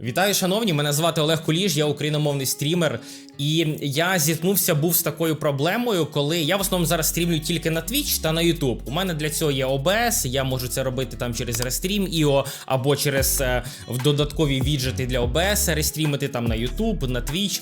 Вітаю, шановні! Мене звати Олег Куліш, я україномовний стрімер. І я зіткнувся був з такою проблемою, коли я в основному зараз стрімлю тільки на Twitch та на YouTube. У мене для цього є OBS, я можу це робити там через Restream IO або через е, додаткові віджити для OBS, рестрімити там на YouTube, на Twitch.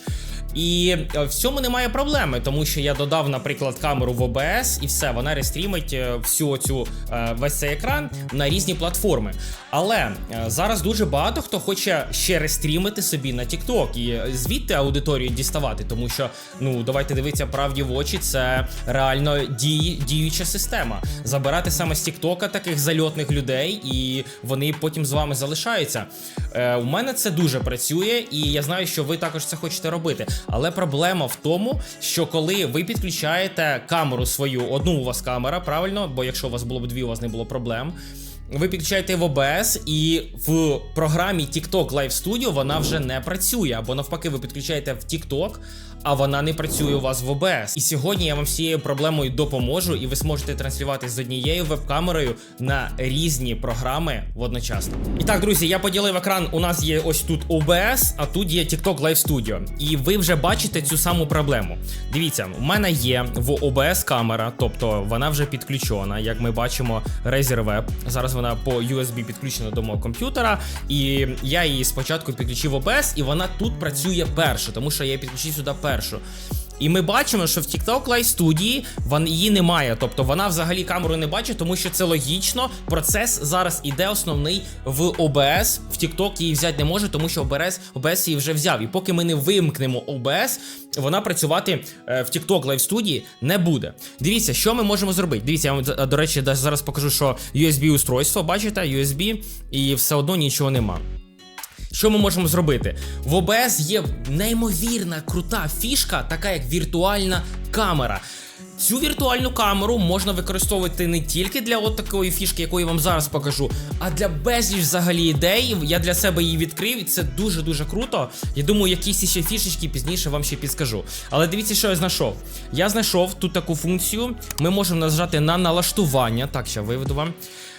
І е, в цьому немає проблеми, тому що я додав, наприклад, камеру в OBS, і все, вона рестрімить е, всю цю е, весь цей екран на різні платформи. Але зараз дуже багато хто хоче ще рестрімити собі на TikTok і е, звідти аудиторію діставати, тому що ну давайте дивитися правді в очі, це реально дій, діюча система. Забирати саме з TikTok таких зальотних людей, і вони потім з вами залишаються. Е, у мене це дуже працює, і я знаю, що ви також це хочете робити. Але проблема в тому, що коли ви підключаєте камеру свою, одну у вас камера, правильно, бо якщо у вас було б дві, у вас не було проблем. Ви підключаєте в OBS, і в програмі TikTok Live Studio вона вже не працює. Або навпаки, ви підключаєте в TikTok, а вона не працює у вас в OBS. І сьогодні я вам з цією проблемою допоможу, і ви зможете транслювати з однією веб-камерою на різні програми водночасно. І так, друзі, я поділив екран. У нас є ось тут OBS, а тут є TikTok Live Studio. І ви вже бачите цю саму проблему. Дивіться, у мене є в OBS камера, тобто вона вже підключена, як ми бачимо, Razer Web. Зараз вона по USB підключена до мого комп'ютера, і я її спочатку підключив ОБС, і вона тут працює перша, тому що я підключив сюди першу. І ми бачимо, що в TikTok Live вон, її немає. Тобто вона взагалі камеру не бачить, тому що це логічно. Процес зараз іде основний в OBS. В TikTok її взяти не може, тому що OBS, OBS її вже взяв. І поки ми не вимкнемо OBS, вона працювати е, в TikTok Live Studio не буде. Дивіться, що ми можемо зробити. Дивіться, я вам до речі, зараз покажу, що USB устройство, бачите, USB, і все одно нічого нема. Що ми можемо зробити? В ОБС є неймовірна крута фішка, така як віртуальна камера. Цю віртуальну камеру можна використовувати не тільки для от такої фішки, яку я вам зараз покажу, а для безліч взагалі ідей. Я для себе її відкрив, і це дуже-дуже круто. Я думаю, якісь ще фішечки пізніше вам ще підскажу. Але дивіться, що я знайшов. Я знайшов тут таку функцію. Ми можемо нажати на налаштування. Так, ще виведу вам.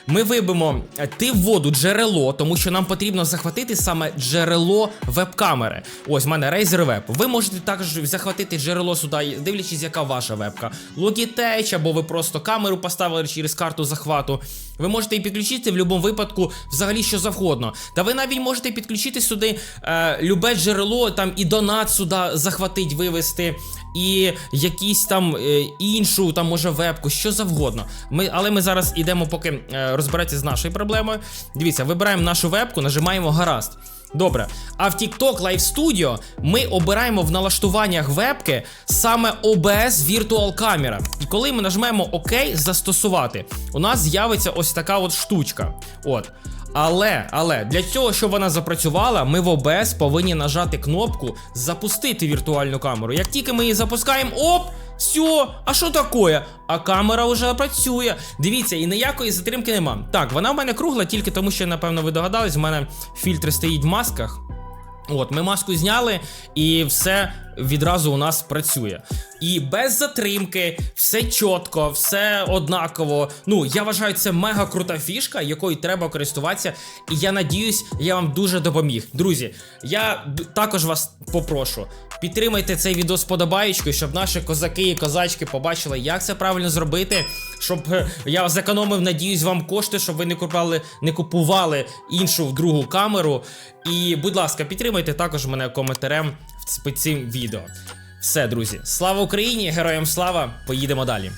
Ми вибимо е, ти в воду джерело, тому що нам потрібно захватити саме джерело веб-камери. Ось в мене Razer Web. Ви можете також захватити джерело сюди, дивлячись, яка ваша вебка. Logitech, або ви просто камеру поставили через карту захвату. Ви можете її підключити в будь-якому випадку взагалі що завгодно. Та ви навіть можете підключити сюди е, любе джерело, там і донат сюди захватить, вивести, і якісь там е, іншу, там може вебку, що завгодно. Ми, але ми зараз йдемо поки е, розбиратися з нашою проблемою. Дивіться, вибираємо нашу вебку, нажимаємо гаразд. Добре, а в TikTok Live Studio ми обираємо в налаштуваннях вебки саме OBS Virtual Camera. І коли ми нажмемо ОК застосувати, у нас з'явиться ось така от штучка. От. Але, але для цього, щоб вона запрацювала, ми в OBS повинні нажати кнопку Запустити віртуальну камеру. Як тільки ми її запускаємо, оп! Все, а що таке? А камера вже працює. Дивіться, і ніякої затримки нема. Так, вона в мене кругла, тільки тому що, напевно, ви догадались, в мене фільтри стоїть в масках. От, ми маску зняли, і все відразу у нас працює. І без затримки, все чітко, все однаково. Ну, я вважаю, це мега крута фішка, якою треба користуватися. І я надіюсь, я вам дуже допоміг. Друзі, я також вас попрошу. Підтримайте цей відео з подобаєчкою, щоб наші козаки і козачки побачили, як це правильно зробити. Щоб е, я зекономив, надіюсь, вам кошти, щоб ви не купували, не купували іншу другу камеру. І, будь ласка, підтримайте також мене коментарем в- під цим відео. Все, друзі, слава Україні! Героям слава! Поїдемо далі.